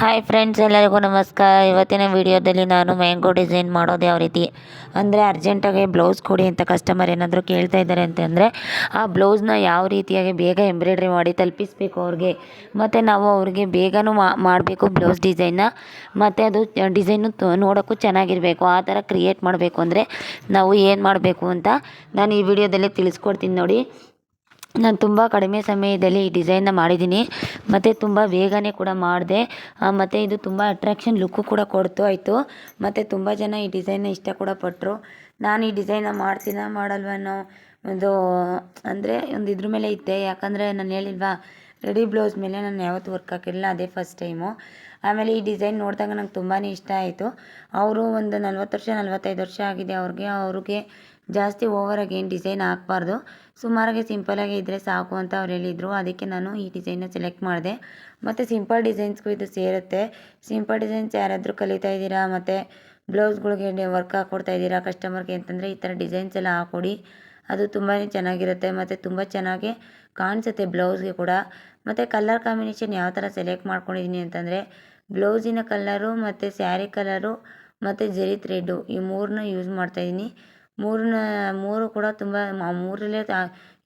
Hi friends ಎಲ್ಲರಿಗೂ ನಮಸ್ಕಾರ. ಇವತ್ತಿನ ವಿಡಿಯೋದಲ್ಲಿ ನಾನು ಮ್ಯಾಂಗೋ ಡಿಸೈನ್ ಮಾಡೋದು ಯಾವ ರೀತಿ? ಅಂದರೆ ಅರ್ಜೆಂಟಾಗಿ ಬ್ಲೌಸ್ ಕೊಡಿ ಅಂತ ಕಸ್ಟಮರ್ ಏನಾದರೂ ಕೇಳ್ತಾ ಇದ್ದಾರೆ ಅಂತಂದರೆ ಆ ಬ್ಲೌಸ್ನ ಯಾವ ರೀತಿಯಾಗಿ ಬೇಗ ಎಂಬ್ರಾಯ್ಡ್ರಿ ಮಾಡಿ ತಲುಪಿಸ್ಬೇಕು ಅವ್ರಿಗೆ. ಮತ್ತು ನಾವು ಅವ್ರಿಗೆ ಬೇಗನೂ ಮಾಡಬೇಕು ಬ್ಲೌಸ್ ಡಿಸೈನ್ನ ಮತ್ತು ಅದು ಡಿಸೈನು ನೋಡೋಕ್ಕೂ ಚೆನ್ನಾಗಿರಬೇಕು. ಆ ಥರ ಕ್ರಿಯೇಟ್ ಮಾಡಬೇಕು ಅಂದರೆ ನಾವು ಏನು ಮಾಡಬೇಕು ಅಂತ ನಾನು ಈ ವಿಡಿಯೋದಲ್ಲಿ ತಿಳಿಸ್ಕೊಡ್ತೀನಿ ನೋಡಿ. ನಾನು ತುಂಬ ಕಡಿಮೆ ಸಮಯದಲ್ಲಿ ಈ ಡಿಸೈನ್ನ ಮಾಡಿದ್ದೀನಿ. ಮತ್ತು ತುಂಬ ಬೇಗನೆ ಕೂಡ ಮಾಡಿದೆ. ಮತ್ತು ಇದು ತುಂಬ ಅಟ್ರ್ಯಾಕ್ಷನ್ ಲುಕ್ಕು ಕೂಡ ಕೊಡ್ತು ಆಯಿತು. ಮತ್ತು ತುಂಬ ಜನ ಈ ಡಿಸೈನ್ನ ಇಷ್ಟ ಕೂಡ ಪಟ್ಟರು ನಾನು ಈ ಡಿಸೈನ್ನ ಮಾಡ್ತೀನಾ ಮಾಡಲ್ವ ಅನ್ನೋ ಒಂದು, ಅಂದರೆ ಒಂದು ಇದ್ರ ಮೇಲೆ ಇದ್ದೆ ಯಾಕಂದರೆ ನಾನು ಹೇಳಿಲ್ವಾ ರೆಡಿ ಬ್ಲೌಸ್ ಮೇಲೆ ನಾನು ಯಾವತ್ತೂ ವರ್ಕ್ ಹಾಕಿರಲಿಲ್ಲ ಅದೇ ಫಸ್ಟ್ ಟೈಮು ಆಮೇಲೆ ಈ ಡಿಸೈನ್ ನೋಡಿದಾಗ ನಂಗೆ ತುಂಬಾ ಇಷ್ಟ ಆಯಿತು. ಅವರು ಒಂದು ನಲ್ವತ್ತು ವರ್ಷ, ನಲ್ವತ್ತೈದು ವರ್ಷ ಆಗಿದೆ ಅವ್ರಿಗೆ. ಅವ್ರಿಗೆ ಜಾಸ್ತಿ ಓವರಾಗಿ ಏನು ಡಿಸೈನ್ ಹಾಕ್ಬಾರ್ದು. ಸುಮಾರಾಗಿ ಸಿಂಪಲಾಗಿ ಇದ್ದರೆ ಸಾಕು ಅಂತ ಅವ್ರು ಹೇಳಿದರು. ಅದಕ್ಕೆ ನಾನು ಈ ಡಿಸೈನ್ನ ಸೆಲೆಕ್ಟ್ ಮಾಡಿದೆ. ಮತ್ತು ಸಿಂಪಲ್ ಡಿಸೈನ್ಸ್ಗೂ ಇದು ಸೇರುತ್ತೆ. ಸಿಂಪಲ್ ಡಿಸೈನ್ಸ್ ಯಾರಾದರೂ ಕಲಿತಾ ಇದ್ದೀರಾ? ಮತ್ತು ಬ್ಲೌಸ್ಗಳಿಗೆ ವರ್ಕ್ ಹಾಕ್ಕೊಡ್ತಾ ಇದ್ದೀರಾ ಕಸ್ಟಮರ್ಗೆ ಅಂತಂದರೆ ಈ ಥರ ಡಿಸೈನ್ಸ್ ಎಲ್ಲ ಹಾಕ್ಕೊಡಿ ಅದು ತುಂಬಾ ಚೆನ್ನಾಗಿರುತ್ತೆ. ಮತ್ತು ತುಂಬ ಚೆನ್ನಾಗಿ ಕಾಣಿಸುತ್ತೆ ಬ್ಲೌಸ್ಗೆ ಕೂಡ. ಮತ್ತು ಕಲರ್ ಕಾಂಬಿನೇಷನ್ ಯಾವ ಥರ ಸೆಲೆಕ್ಟ್ ಮಾಡ್ಕೊಂಡಿದ್ದೀನಿ ಅಂತಂದರೆ ಬ್ಲೌಸಿನ ಕಲರು ಮತ್ತು ಸ್ಯಾರಿ ಕಲರು ಮತ್ತು ಜರಿ ಥ್ರೆಡ್ಡು ಈ ಮೂರನ್ನ ಯೂಸ್ ಮಾಡ್ತಾಯಿದ್ದೀನಿ ಮೂರನ್ನ ಮೂರು ಕೂಡ ತುಂಬ ಮೂರಲ್ಲೇ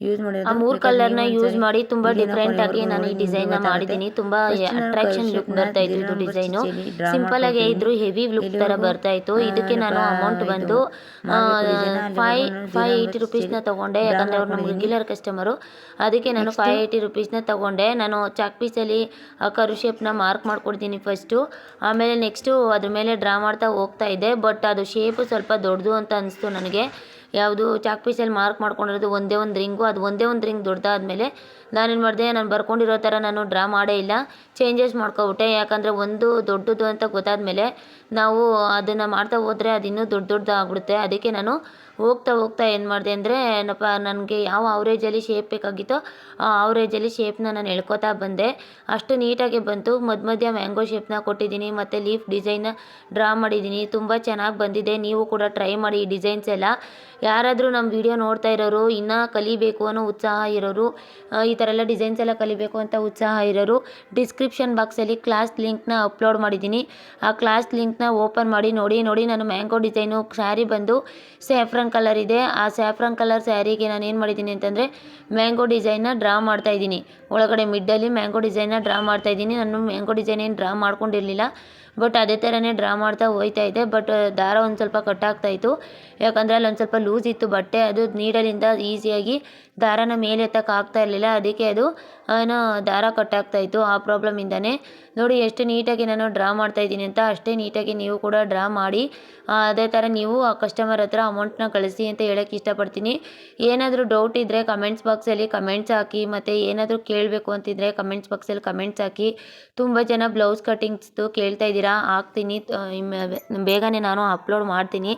ಯೂಸ್ ಮಾಡಿರೋದು ಆ ಮೂರು ಕಲರ್ನ ಯೂಸ್ ಮಾಡಿ ತುಂಬಾ ಡಿಫರೆಂಟ್ ಆಗಿ ನಾನು ಈ ಡಿಸೈನ್ನ. ಮಾಡಿದ್ದೀನಿ. ತುಂಬಾ ಅಟ್ರಾಕ್ಷನ್ ಲುಕ್ ಬರ್ತಾ ಇತ್ತು ಇದು ಡಿಸೈನ್ ಸಿಂಪಲ್ ಆಗಿ ಇದ್ರು ಹೆವಿ ಲುಕ್ ತರ ಬರ್ತಾ ಇತ್ತು. ಇದಕ್ಕೆ ನಾನು ಅಮೌಂಟ್ ಇದು ಬಂದು ಅಲ್ಲಿ ಫೈವ್ ಫೈವ್ ದಿನ ಏಯ್ಟಿ ರುಪೀಸ್ನ ಬರ್ಚೇಲಿ ತಗೊಂಡೆ. ಯಾಕಂದ್ರೆ ಅವ್ರು ನಮ್ಮ ರೆಗ್ಯುಲರ್ ಕಸ್ಟಮರು ಅದಕ್ಕೆ ನಾನು ಫೈವ್ ಏಯ್ಟಿ ರುಪೀಸ್ನ ತಗೊಂಡೆ. ನಾನು ಚಾಕ್ ಪೀಸ್ ಪೀಸಲ್ಲಿ ಕರು ನ ಮಾರ್ಕ್ ಮಾಡ್ಕೊಡ್ತೀನಿ ಫಸ್ಟು ಆಮೇಲೆ ನೆಕ್ಸ್ಟು ಅದ್ರ ಮೇಲೆ ಡ್ರಾ ಮಾಡ್ತಾ ಹೋಗ್ತಾ ಇದ್ದೆ. ಬಟ್ ಅದು ಶೇಪ್ ಸ್ವಲ್ಪ ದೊಡ್ಡದು ಅಂತ ಅನಿಸ್ತು ನನಗೆ. ಯಾವುದು ಚಾಕ್ ಪೀಸಲ್ಲಿ ಮಾರ್ಕ್ ಮಾಡ್ಕೊಂಡಿರೋದು ಒಂದೇ ಒಂದು ರಿಂಗು, ಅದು ಒಂದೇ ಒಂದು ರಿಂಗ್ ದೊಡ್ಡದಾದ್ಮೇಲೆ ನಾನೇನು ಮಾಡಿದೆ, ನಾನು ಬರ್ಕೊಂಡಿರೋ ಥರ ನಾನು ಡ್ರಾ ಮಾಡೇ ಇಲ್ಲ. ಚೇಂಜಸ್ ಮಾಡ್ಕೊಬಿಟ್ಟೆ, ಯಾಕಂದರೆ ಒಂದು ದೊಡ್ಡದು ಅಂತ ಗೊತ್ತಾದ್ಮೇಲೆ ನಾವು ಅದನ್ನು ಮಾಡ್ತಾ ಹೋದ್ರೆ ಇನ್ನೂ ದೊಡ್ಡ ದೊಡ್ಡದಾಗ್ಬಿಡುತ್ತೆ. ಅದಕ್ಕೆ ನಾನು ಹೋಗ್ತಾ ಹೋಗ್ತಾ ಏನು ಮಾಡಿದೆ ಅಂದರೆ, ಏನಪ್ಪ, ನನಗೆ ಯಾವ ಅವರೇಜಲ್ಲಿ ಶೇಪ್ ಬೇಕಾಗಿತ್ತೋ ಆ ಅವರೇಜಲ್ಲಿ ಶೇಪ್ನ ನಾನು ಎಳ್ಕೊತಾ ಬಂದೆ. ಅಷ್ಟು ನೀಟಾಗಿ ಬಂತು. ಮಧ್ಯ ಮಧ್ಯ ಮ್ಯಾಂಗೋ ಶೇಪ್ನ ಕೊಟ್ಟಿದ್ದೀನಿ, ಮತ್ತು ಲೀಫ್ ಡಿಸೈನ್ನ ಡ್ರಾ ಮಾಡಿದ್ದೀನಿ. ತುಂಬ ಚೆನ್ನಾಗಿ ಬಂದಿದೆ. ನೀವು ಕೂಡ ಟ್ರೈ ಮಾಡಿ ಈ ಡಿಸೈನ್ಸ್ ಎಲ್ಲ. ಯಾರಾದರೂ ನಮ್ಮ ವಿಡಿಯೋ ನೋಡ್ತಾ ಇರೋರು, ಇನ್ನೂ ಕಲಿಬೇಕು ಅನ್ನೋ ಉತ್ಸಾಹ ಇರೋರು ಈ ಥರ ಎಲ್ಲ ಡಿಸೈನ್ಸ್ ಎಲ್ಲ ಕಲಿಬೇಕು ಅಂತ ಉತ್ಸಾಹ ಇರೋರು ಡಿಸ್ಕ್ರಿಪ್ಷನ್ ಬಾಕ್ಸಲ್ಲಿ ಕ್ಲಾಸ್ ಲಿಂಕ್ನ ಅಪ್ಲೋಡ್ ಮಾಡಿದ್ದೀನಿ. ಆ ಕ್ಲಾಸ್ ಲಿಂಕ್ನ ಓಪನ್ ಮಾಡಿ ನೋಡಿ ನೋಡಿ ನಾನು ಮ್ಯಾಂಗೋ ಡಿಸೈನು ಸ್ಯಾರಿ ಬಂದು ಸ್ಯಾಫ್ರನ್ ಕಲರ್ ಇದೆ. ಆ ಸ್ಯಾಫ್ರನ್ ಕಲರ್ ಸ್ಯಾರಿಗೆ ನಾನು ಏನು ಮಾಡಿದ್ದೀನಿ ಅಂತಂದರೆ ಮ್ಯಾಂಗೋ ಡಿಸೈನ್ನ ಡ್ರಾ ಮಾಡ್ತಾ ಇದ್ದೀನಿ. ಒಳಗಡೆ ಮಿಡ್ಡಲ್ಲಿ ಮ್ಯಾಂಗೋ ಡಿಸೈನ್ನ ಡ್ರಾ ಮಾಡ್ತಾ ಇದ್ದೀನಿ. ನಾನು ಮ್ಯಾಂಗೋ ಡಿಸೈನ್ ಏನು ಡ್ರಾ ಮಾಡ್ಕೊಂಡಿರಲಿಲ್ಲ. ಬಟ್ ಅದೇ ಥರನೇ ಡ್ರಾ ಮಾಡ್ತಾ ಹೋಗ್ತಾ ಇದ್ದೆ ಬಟ್ ದಾರ ಒಂದು ಸ್ವಲ್ಪ ಕಟ್ ಆಗ್ತಾ ಇತ್ತು. ಯಾಕಂದರೆ ಒಂದು ಸ್ವಲ್ಪ ಲೂಸ್ ಇತ್ತು ಬಟ್ಟೆ. ಅದು ನೀಡಲಿಂದ ಈಸಿಯಾಗಿ ದಾರನ ಮೇಲೆ ಎತ್ತಕ್ಕೆ ಆಗ್ತಾ ಇರಲಿಲ್ಲ. ಅದಕ್ಕೆ ಅದು ಏನೋ ದಾರ ಕಟ್ ಆಗ್ತಾ ಇತ್ತು ಆ ಪ್ರಾಬ್ಲಮಿಂದನೇ ನೋಡಿ, ಎಷ್ಟು ನೀಟಾಗಿ ನಾನು ಡ್ರಾ ಮಾಡ್ತಾ ಇದ್ದೀನಿ ಅಂತ ಅಷ್ಟೇ ನೀಟಾಗಿ ನೀವು ಕೂಡ ಡ್ರಾ ಮಾಡಿ. ಅದೇ ಥರ ನೀವು ಆ ಕಸ್ಟಮರ್ ಹತ್ರ ಅಮೌಂಟ್ನ ಕಳಿಸಿ ಅಂತ ಹೇಳೋಕ್ಕೆ ಇಷ್ಟಪಡ್ತೀನಿ. ಏನಾದರೂ ಡೌಟ್ ಇದ್ದರೆ ಕಮೆಂಟ್ಸ್ ಬಾಕ್ಸಲ್ಲಿ ಕಮೆಂಟ್ಸ್ ಹಾಕಿ, ಮತ್ತು ಏನಾದರೂ ಕೇಳಬೇಕು ಅಂತಿದ್ರೆ ಕಮೆಂಟ್ಸ್ ಬಾಕ್ಸಲ್ಲಿ ಕಮೆಂಟ್ಸ್ ಹಾಕಿ. ತುಂಬ ಜನ ಬ್ಲೌಸ್ ಕಟ್ಟಿಂಗ್ಸ್ದು ಕೇಳ್ತಾ ಇದ್ದೀರಾ ಹಾಕ್ತೀನಿ. ಬೇಗನೆ ನಾನು ಅಪ್ಲೋಡ್ ಮಾಡ್ತೀನಿ.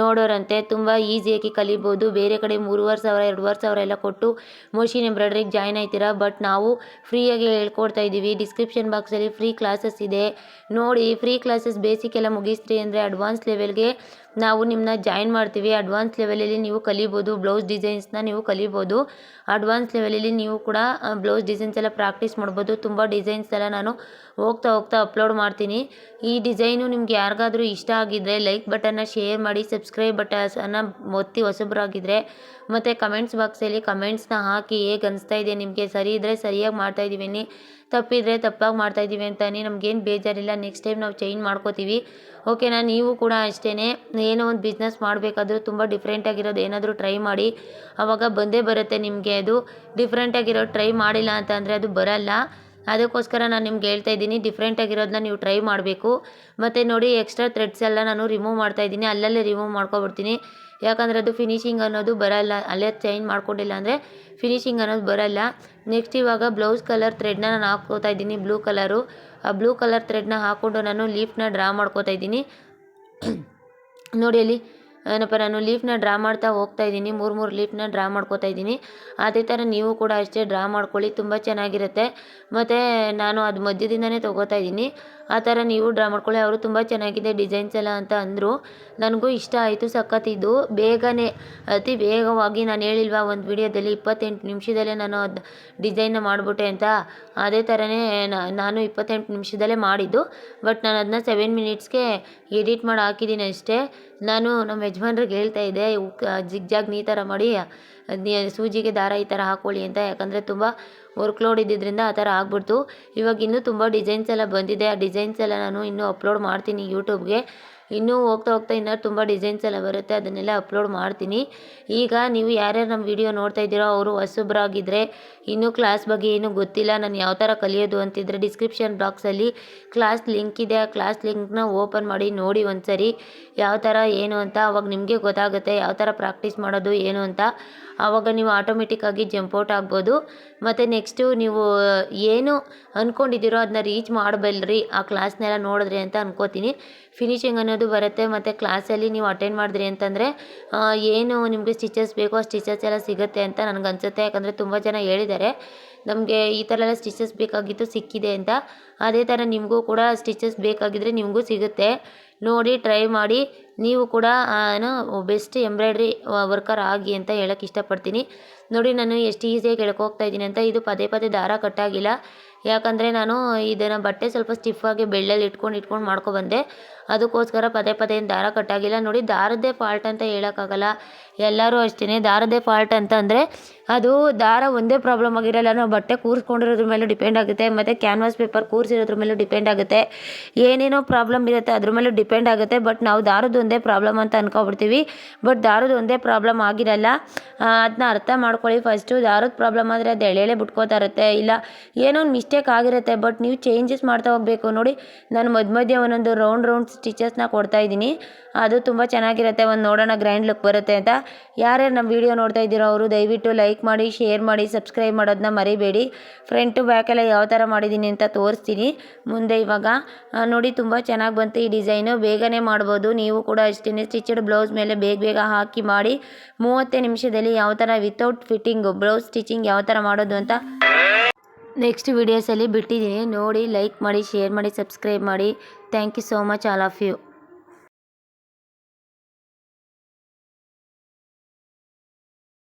ನೋಡೋರಂತೆ, ತುಂಬ ಈಸಿಯಾಗಿ ಕಲಿಬೋದು. ಬೇರೆ ಕಡೆ ಮೂರುವರೆ ಸಾವಿರ, ಎರಡುವರೆ ಸಾವಿರ ಎಲ್ಲ ಕೊಟ್ಟು ಮೋಷಿನ್ ಎಂಬ್ರಾಯ್ಡ್ರಿಗೆ ಜಾಯ್ನ್ ಆಯ್ತೀರಾ? ಬಟ್ ನಾವು ಫ್ರೀಯಾಗಿ ಹೇಳ್ಕೊಡ್ತಾ ಇದ್ದೀವಿ ಡಿಸ್ಕ್ರಿಪ್ಷನ್ ಬಾಕ್ಸಲ್ಲಿ ಫ್ರೀ ಕ್ಲಾಸಸ್ ಇದೆ. ನೋಡಿ ಫ್ರೀ ಕ್ಲಾಸಸ್ ಬೇಸಿಕ್ ಎಲ್ಲ ಮುಗಿಸ್ರಿ ಅಂದರೆ ಅಡ್ವಾನ್ಸ್ ಲೆವೆಲ್ಗೆ ನಾವು ನಿಮ್ಮನ್ನ ಜಾಯಿನ್ ಮಾಡ್ತೀವಿ. ಅಡ್ವಾನ್ಸ್ ಲೆವೆಲಲ್ಲಿ ನೀವು ಕಲಿಬೋದು. ಬ್ಲೌಸ್ ಡಿಸೈನ್ಸ್ನ ನೀವು ಕಲಿಬೋದು. ಅಡ್ವಾನ್ಸ್ ಲೆವೆಲಲ್ಲಿ ನೀವು ಕೂಡ ಬ್ಲೌಸ್ ಡಿಸೈನ್ಸ್ ಎಲ್ಲ ಪ್ರಾಕ್ಟೀಸ್ ಮಾಡ್ಬೋದು. ತುಂಬ ಡಿಸೈನ್ಸ್ ಎಲ್ಲ ನಾನು ಹೋಗ್ತಾ ಹೋಗ್ತಾ ಅಪ್ಲೋಡ್ ಮಾಡ್ತೀನಿ. ಈ ಡಿಸೈನು ನಿಮ್ಗೆ ಯಾರಿಗಾದರೂ ಇಷ್ಟ ಆಗಿದ್ದರೆ ಲೈಕ್ ಬಟನ್ನ ಶೇರ್ ಮಾಡಿ ಸಬ್ಸ್ಕ್ರೈಬ್ ಬಟನ್ನ ಒತ್ತಿ ಹೊಸಬ್ರಾಗಿದ್ದರೆ ಮತ್ತು ಕಮೆಂಟ್ಸ್ ಬಾಕ್ಸಲ್ಲಿ ಕಮೆಂಟ್ಸ್ನ ಹಾಕಿ ಹೇಗೆ ಅನಿಸ್ತಾ ಇದೆ ನಿಮಗೆ, ಸರಿ ಇದ್ದರೆ ಸರಿಯಾಗಿ ಮಾಡ್ತಾ ಇದ್ದೀವಿ ತಪ್ಪಿದರೆ ತಪ್ಪಾಗಿ ಮಾಡ್ತಾ ಇದ್ದೀವಿ ಅಂತಾನೆ. ನಮಗೇನು ಬೇಜಾರಿಲ್ಲ. ನೆಕ್ಸ್ಟ್ ಟೈಮ್ ನಾವು ಚೇಂಜ್ ಮಾಡ್ಕೋತೀವಿ. ಓಕೆನಾ ನೀವು ಕೂಡ ಅಷ್ಟೇ ಏನೋ ಒಂದು ಬಿಸ್ನೆಸ್ ಮಾಡಬೇಕಾದ್ರೂ ತುಂಬ ಡಿಫ್ರೆಂಟಾಗಿರೋದು ಏನಾದರೂ ಟ್ರೈ ಮಾಡಿ. ಆವಾಗ ಬಂದೇ ಬರುತ್ತೆ ನಿಮಗೆ ಅದು. ಡಿಫ್ರೆಂಟಾಗಿರೋದು ಟ್ರೈ ಮಾಡಿಲ್ಲ ಅಂತ ಅಂದರೆ ಅದು ಬರಲ್ಲ. ಅದಕ್ಕೋಸ್ಕರ ನಾನು ನಿಮ್ಗೆ ಹೇಳ್ತಾ ಇದ್ದೀನಿ ಡಿಫ್ರೆಂಟಾಗಿರೋದನ್ನ ನೀವು ಟ್ರೈ ಮಾಡಬೇಕು. ಮತ್ತು ನೋಡಿ ಎಕ್ಸ್ಟ್ರಾ ಥ್ರೆಡ್ಸ್ ಎಲ್ಲ ನಾನು ರಿಮೂವ್ ಮಾಡ್ತಾ ಇದ್ದೀನಿ. ಅಲ್ಲಲ್ಲೇ ರಿಮೂವ್ ಮಾಡ್ಕೊಬಿಡ್ತೀನಿ. ಯಾಕಂದರೆ ಅದು ಫಿನಿಶಿಂಗ್ ಅನ್ನೋದು ಬರಲ್ಲ. ಅಲ್ಲೇ ಚೇಂಜ್ ಮಾಡ್ಕೊಂಡಿಲ್ಲ ಅಂದರೆ ಫಿನಿಶಿಂಗ್ ಅನ್ನೋದು ಬರಲ್ಲ. ನೆಕ್ಸ್ಟ್ ಇವಾಗ ಬ್ಲೌಸ್ ಕಲರ್ ಥ್ರೆಡ್ನ ನಾನು ಹಾಕ್ಕೋತಾ ಇದ್ದೀನಿ ಬ್ಲೂ ಕಲರು ಆ ಬ್ಲೂ ಕಲರ್ ಥ್ರೆಡ್ನ ಹಾಕ್ಕೊಂಡು ನಾನು ಲೀಫ್ನ ಡ್ರಾ ಮಾಡ್ಕೋತಾ ಇದ್ದೀನಿ. ನೋಡಿ ಅಲ್ಲಿ ಏನಪ್ಪ, ನಾನು ಲೀಫ್ನ ಡ್ರಾ ಮಾಡ್ತಾ ಹೋಗ್ತಾ ಇದ್ದೀನಿ. ಮೂರು ಮೂರು ಲೀಫ್ನ ಡ್ರಾ ಮಾಡ್ಕೋತಾ ಇದ್ದೀನಿ. ಅದೇ ಥರ ನೀವು ಕೂಡ ಅಷ್ಟೇ ಡ್ರಾ ಮಾಡ್ಕೊಳ್ಳಿ. ತುಂಬ ಚೆನ್ನಾಗಿರುತ್ತೆ. ಮತ್ತು ನಾನು ಅದು ಮಧ್ಯದಿಂದನೇ ತೊಗೋತಾ ಇದ್ದೀನಿ. ಆ ಥರ ನೀವು ಡ್ರಾ ಮಾಡ್ಕೊಳ್ಳಿ. ಅವರು ತುಂಬ ಚೆನ್ನಾಗಿದೆ ಡಿಸೈನ್ಸ್ ಎಲ್ಲ ಅಂತ ಅಂದರು. ನನಗೂ ಇಷ್ಟ ಆಯಿತು ಸಖತ್ತಿದ್ದು ಬೇಗನೆ, ಅತಿ ವೇಗವಾಗಿ ನಾನು ಹೇಳಿಲ್ವಾ, ಒಂದು ವಿಡಿಯೋದಲ್ಲಿ ಇಪ್ಪತ್ತೆಂಟು ನಿಮಿಷದಲ್ಲೇ ನಾನು ಅದು ಡಿಸೈನ್ನ ಮಾಡಿಬಿಟ್ಟೆ ಅಂತ. ಅದೇ ಥರನೇ ನಾನು ಇಪ್ಪತ್ತೆಂಟು ನಿಮಿಷದಲ್ಲೇ ಮಾಡಿದ್ದು. ಬಟ್ ನಾನು ಅದನ್ನ ಸೆವೆನ್ ಮಿನಿಟ್ಸ್ಗೆ ಎಡಿಟ್ ಮಾಡಿ ಹಾಕಿದ್ದೀನಿ ಅಷ್ಟೇ. ನಾನು ನಮ್ಮ ಯಜಮಾನ್ರಿಗೆ ಹೇಳ್ತಾ ಇದ್ದೆ ಜಿಗ್ಜಾಗ್ ನೀ ಥರ ಮಾಡಿ ಸೂಜಿಗೆ ದಾರ ಈ ಥರ ಹಾಕ್ಕೊಳ್ಳಿ ಅಂತ. ಯಾಕಂದರೆ ತುಂಬ ವರ್ಕ್ ಲೋಡ್ ಇದ್ದಿದ್ದರಿಂದ ಆ ಥರ ಆಗ್ಬಿಡ್ತು. ಇವಾಗ ಇನ್ನೂ ತುಂಬ ಡಿಸೈನ್ಸ್ ಎಲ್ಲ ಬಂದಿದೆ. ಆ ಡಿಸೈನ್ಸ್ ಎಲ್ಲ ನಾನು ಇನ್ನೂ ಅಪ್ಲೋಡ್ ಮಾಡ್ತೀನಿ ಯೂಟ್ಯೂಬ್ಗೆ ಇನ್ನೂ ಹೋಗ್ತಾ ಹೋಗ್ತಾ ಇನ್ನೂ ತುಂಬ ಡಿಸೈನ್ಸ್ ಎಲ್ಲ ಬರುತ್ತೆ, ಅದನ್ನೆಲ್ಲ ಅಪ್ಲೋಡ್ ಮಾಡ್ತೀನಿ. ಈಗ ನೀವು ಯಾರ್ಯಾರು ನಮ್ಮ ವಿಡಿಯೋ ನೋಡ್ತಾ ಇದ್ದೀರೋ ಅವರು ಹೊಸಬ್ರಾಗಿದ್ದರೆ ಇನ್ನೂ ಕ್ಲಾಸ್ ಬಗ್ಗೆ ಏನೂ ಗೊತ್ತಿಲ್ಲ, ನಾನು ಯಾವ ಥರ ಕಲಿಯೋದು ಅಂತಿದ್ರೆ ಡಿಸ್ಕ್ರಿಪ್ಷನ್ ಬಾಕ್ಸಲ್ಲಿ ಕ್ಲಾಸ್ ಲಿಂಕ್ ಇದೆ, ಆ ಕ್ಲಾಸ್ ಲಿಂಕ್ನ ಓಪನ್ ಮಾಡಿ ನೋಡಿ ಒಂದು ಸರಿ ಯಾವ ಥರ ಏನು ಅಂತ, ಅವಾಗ ನಿಮಗೆ ಗೊತ್ತಾಗುತ್ತೆ, ಯಾವ ಥರ ಪ್ರಾಕ್ಟೀಸ್ ಮಾಡೋದು, ಏನು ಅಂತ. ಆವಾಗ ನೀವು ಆಟೋಮೆಟಿಕ್ಕಾಗಿ ಜಂಪ್ ಔಟ್ ಆಗ್ಬೋದು. ಮತ್ತು ನೆಕ್ಸ್ಟು ನೀವು ಏನು ಅಂದ್ಕೊಂಡಿದ್ದೀರೋ ಅದನ್ನ ರೀಚ್ ಮಾಡಬಲ್ಲರಿ ಆ ಕ್ಲಾಸ್ನೆಲ್ಲ ನೋಡಿದ್ರಿ ಅಂತ ಅನ್ಕೋತೀನಿ. ಫಿನಿಶಿಂಗ್ ಅನ್ನೋದು ಬರುತ್ತೆ, ಮತ್ತು ಕ್ಲಾಸಲ್ಲಿ ನೀವು ಅಟೆಂಡ್ ಮಾಡಿದ್ರಿ ಅಂತಂದರೆ ಏನು ನಿಮಗೆ ಸ್ಟಿಚಸ್ ಬೇಕೋ ಆ ಸ್ಟಿಚಸ್ ಎಲ್ಲ ಸಿಗುತ್ತೆ ಅಂತ ನನಗೆ ಅನಿಸುತ್ತೆ ಯಾಕಂದರೆ ತುಂಬ ಜನ ಹೇಳಿದ್ದಾರೆ. ನಮಗೆ ಈ ಥರ ಎಲ್ಲ ಸ್ಟಿಚಸ್ ಬೇಕಾಗಿತ್ತು ಸಿಕ್ಕಿದೆ ಅಂತ. ಅದೇ ಥರ ನಿಮಗೂ ಕೂಡ ಸ್ಟಿಚಸ್ ಬೇಕಾಗಿದ್ದರೆ ನಿಮಗೂ ಸಿಗುತ್ತೆ. ನೋಡಿ ಟ್ರೈ ಮಾಡಿ. ನೀವು ಕೂಡ ಬೆಸ್ಟ್ ಎಂಬ್ರಾಯ್ಡ್ರಿ ವರ್ಕರ್ ಆಗಿ ಅಂತ ಹೇಳೋಕ್ಕೆ ಇಷ್ಟಪಡ್ತೀನಿ. ನೋಡಿ, ನಾನು ಎಷ್ಟು ಈಸಿಯಾಗಿ ಹೋಗ್ತಾ ಇದ್ದೀನಿ ಅಂತ. ಇದು ಪದೇ ಪದೇ ದಾರ ಕಟ್ಟಾಗಿಲ್ಲ. ಯಾಕಂದರೆ ನಾನು ಇದನ್ನು ಬಟ್ಟೆ ಸ್ವಲ್ಪ ಸ್ಟಿಫಾಗಿ ಬೆಳ್ಳಲ್ಲಿ ಇಟ್ಕೊಂಡು ಇಟ್ಕೊಂಡು ಮಾಡ್ಕೊಬಂದೆ ಅದಕ್ಕೋಸ್ಕರ ಪದೇ ಪದೇ ಏನು ದಾರ ಕಟ್ಟಾಗಿಲ್ಲ. ನೋಡಿ, ದಾರದ್ದೇ ಫಾಲ್ಟ್ ಅಂತ ಹೇಳೋಕ್ಕಾಗಲ್ಲ. ಎಲ್ಲರೂ ಅಷ್ಟೇ ದಾರದ್ದೇ ಫಾಲ್ಟ್ ಅಂತ ಅಂದರೆ ಅದು ದಾರ ಒಂದೇ ಪ್ರಾಬ್ಲಮ್ ಆಗಿರಲ್ಲ. ನಾವು ಬಟ್ಟೆ ಕೂರಿಸ್ಕೊಂಡಿರೋದ್ರ ಮೇಲೆ ಡಿಪೆಂಡ್ ಆಗುತ್ತೆ, ಮತ್ತು ಕ್ಯಾನ್ವಾಸ್ ಪೇಪರ್ ಕೂರಿಸಿರೋದ್ರ ಮೇಲೆ ಡಿಪೆಂಡ್ ಆಗುತ್ತೆ. ಏನೇನೋ ಪ್ರಾಬ್ಲಮ್ ಇರುತ್ತೆ ಅದ್ರ ಮೇಲೆ ಡಿಪೆಂಡ್ ಆಗುತ್ತೆ, ಬಟ್ ನಾವು ದಾರದ ಒಂದೇ ಪ್ರಾಬ್ಲಮ್ ಅಂತ ಅನ್ಕೊಬಿಡ್ತೀವಿ. ಬಟ್ ದಾರದ ಒಂದೇ ಪ್ರಾಬ್ಲಮ್ ಆಗಿರಲ್ಲ ಅದನ್ನ ಅರ್ಥ ಮಾಡ್ಕೊಳ್ಳಿ ಫಸ್ಟು ದಾರದ ಪ್ರಾಬ್ಲಮ್ ಆದರೆ ಅದು ಎಳೆ ಎಳೆ ಬಿಟ್ಕೋತಾ ಇರುತ್ತೆ. ಇಲ್ಲ, ಏನೋ ಒಂದು ಮಿಸ್ಟೇಕ್ ಆಗಿರುತ್ತೆ, ಬಟ್ ನೀವು ಚೇಂಜಸ್ ಮಾಡ್ತಾ ಹೋಗಬೇಕು. ನೋಡಿ, ನಾನು ಮಧ್ಯ ಮಧ್ಯೆ ಒಂದೊಂದು ರೌಂಡ್ ರೌಂಡ್ ಸ್ಟಿಚಸ್ನ ಕೊಡ್ತಾ ಇದ್ದೀನಿ. ಅದು ತುಂಬ ಚೆನ್ನಾಗಿರುತ್ತೆ, ಒಂದು ನೋಡೋಣ ಗ್ರ್ಯಾಂಡ್ ಲುಕ್ ಬರುತ್ತೆ ಅಂತ. ಯಾರ್ಯಾರು ನಮ್ಮ ವೀಡಿಯೋ ನೋಡ್ತಾ ಇದ್ದೀರೋ ಅವರು ದಯವಿಟ್ಟು ಲೈಕ್ ಮಾಡಿ ಶೇರ್ ಮಾಡಿ ಸಬ್ಸ್ಕ್ರೈಬ್ ಮಾಡೋದನ್ನ ಮರಿಬೇಡಿ. ಫ್ರಂಟು ಬ್ಯಾಕೆಲ್ಲ ಯಾವ ಥರ ಮಾಡಿದ್ದೀನಿ ಅಂತ ತೋರಿಸ್ತೀನಿ. ಮುಂದೆ ಇವಾಗ ನೋಡಿ ತುಂಬ ಚೆನ್ನಾಗಿ ಬಂತು ಈ ಡಿಸೈನು ಬೇಗನೆ ಮಾಡ್ಬೋದು. ನೀವು ಕೂಡ ಅಷ್ಟೇ ಸ್ಟಿಚಡ್ ಬ್ಲೌಸ್ ಮೇಲೆ ಬೇಗ ಬೇಗ ಹಾಕಿ ಮಾಡಿ. ಮೂವತ್ತೇ ನಿಮಿಷದಲ್ಲಿ ಯಾವ ಥರ ವಿತೌಟ್ ಫಿಟ್ಟಿಂಗು ಬ್ಲೌಸ್ ಸ್ಟಿಚಿಂಗ್ ಯಾವ ಥರ ಮಾಡೋದು ಅಂತ ನೆಕ್ಸ್ಟ್ ವೀಡಿಯೋಸಲ್ಲಿ ಬಿಟ್ಟಿದ್ದೀನಿ. ನೋಡಿ ಲೈಕ್ ಮಾಡಿ ಶೇರ್ ಮಾಡಿ ಸಬ್ಸ್ಕ್ರೈಬ್ ಮಾಡಿ. Thank you so much all of you